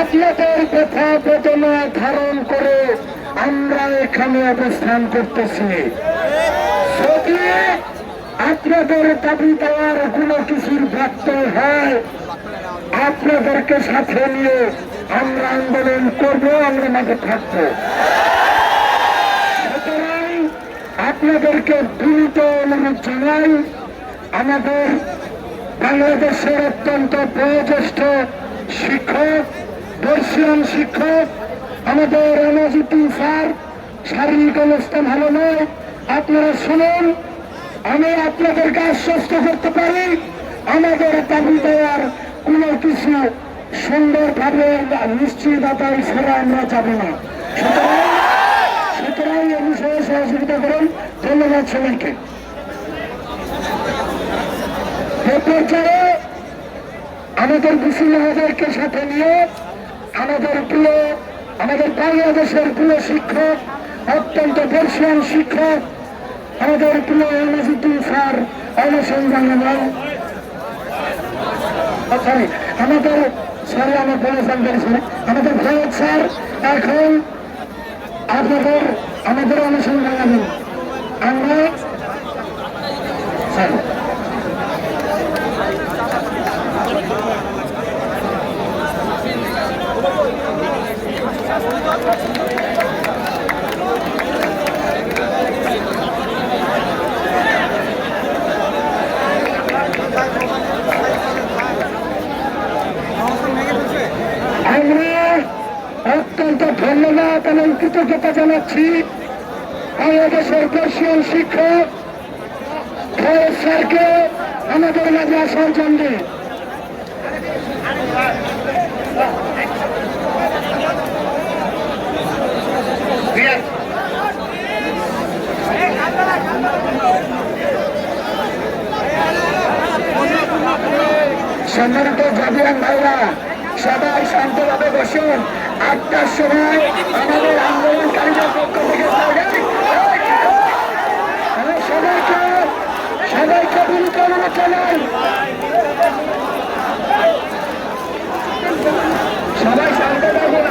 আপনাদের কথা বেদনা ধারণ করে আমরা এখানে অবস্থান করতেছি। যদি আপনাদের দাবি দেওয়ার কোনো কিছুর ব্যক্ত হয় আপনাদেরকে সাথে নিয়ে আমরা আন্দোলন করব, আমরা মাঝে থাকব। আপনাদেরকে দ্রুত অনুরোধ জানাই, আমাদের বাংলাদেশের অত্যন্ত বয়োজ্যেষ্ঠ শিক্ষক বর্ষিয়ান শিক্ষক, আমাদের এনাজিটি স্যার, শারীরিক অবস্থা ভালো নয়। আপনারা শুনুন, আমি আপনাদেরকে আশ্বস্ত করতে পারি, আমাদের দাবি দেওয়ার কোনো কিছু সুন্দরভাবে নিশ্চিততা ছাড়া আমরা যাব না। সুতরাং এ বিষয়ে সহযোগিতা করুন। ধন্যবাদ সবাইকে। পর্যায়ে আমাদের হাজারকে সাথে নিয়ে আমাদের প্রিয়, আমাদের বাংলাদেশের প্রিয় শিক্ষক, অত্যন্ত বর্ষিয়ান শিক্ষক, আমাদের প্রিয় স্যার অনশন জানাবেন। সরি আমাদের সরি আমার বলে জানতে আমাদের ভারত স্যার, এখন আপনাদের, আমাদের অনুসরণ জানাবেন। আমরা স্যার আমরা অত্যন্ত ধন্যবাদ এবং কৃতজ্ঞতা জানাচ্ছি বাংলাদেশের বর্ষীয় শিক্ষক ফয়েজ স্যারকে, আমাদের মাঝে আসার জন্য। সম্মানিত জাবিয়ান ভাইরা, সবাই শান্তভাবে বসুন। আটটার সময় আমাদের আন্দোলনকারীদের পক্ষ থেকে সবাইকে সবাইকে অনুরোধ জানাই।